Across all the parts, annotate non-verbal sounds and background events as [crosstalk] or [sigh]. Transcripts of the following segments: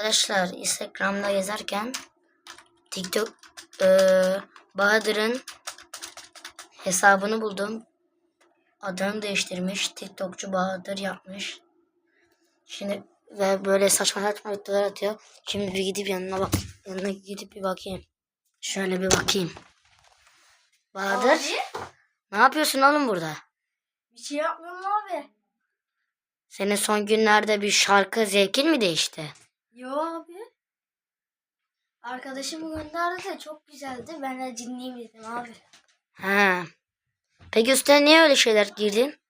Arkadaşlar Instagram'da gezerken TikTok eee, Bahadır'ın hesabını buldum. Adını değiştirmiş. TikTokçu Bahadır yapmış. Şimdi ve böyle saçma saçma videolar atıyor. Şimdi bir gidip yanına bak. Yanına gidip bir bakayım. Şöyle bir bakayım. Bahadır Abi ne yapıyorsun oğlum burada? bir şey yapmıyorum abi. Senin son günlerde bir şarkı zevkin mi değişti? Yo abi. Arkadaşım gönderdi de çok güzeldi. Ben de dinleyeyim dedim abi. Ha. Peki üstüne niye öyle şeyler giydin?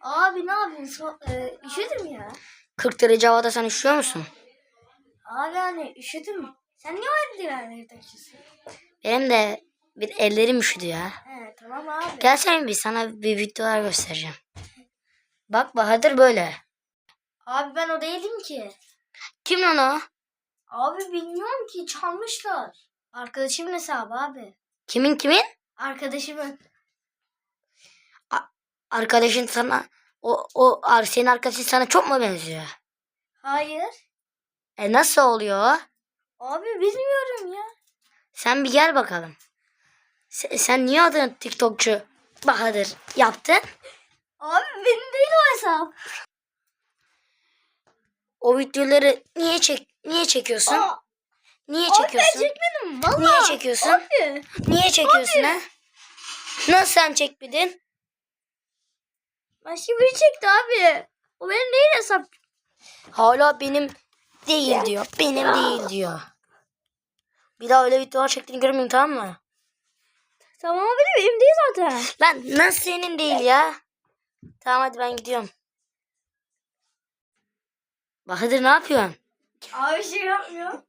Abi ne yapayım? So e, üşüdüm ya. 40 derece havada sen üşüyor musun? Abi hani üşüdüm. Sen niye öyle direnleri takıyorsun? Benim de bir ellerim üşüdü ya. He tamam abi. Gel sen bir sana bir videolar göstereceğim. Bak Bahadır böyle. Abi ben o değilim ki. Kim lan o? Abi bilmiyorum ki çalmışlar. Arkadaşımın hesabı abi. Kimin kimin? Arkadaşımın. Arkadaşın sana o o senin arkadaşın sana çok mu benziyor? Hayır. E nasıl oluyor? o? Abi bilmiyorum ya. Sen bir gel bakalım. Sen, sen niye adını TikTokçu Bahadır yaptın? Abi benim değil o hesap. O videoları niye çek niye çekiyorsun? Aa, niye abi ben çekiyorsun? çekmedim valla. Niye çekiyorsun? Abi. Niye çekiyorsun ha? Nasıl sen çekmedin? Başka biri çekti abi. O benim değil hesap. Hala benim değil diyor. Benim değil diyor. Bir daha öyle videolar çektiğini görmeyeyim tamam mı? Tamam abi benim değil zaten. Lan nasıl senin değil ya? Tamam hadi ben gidiyorum. Bahadır ne yapıyorsun? Abi şey yapmıyor. [laughs]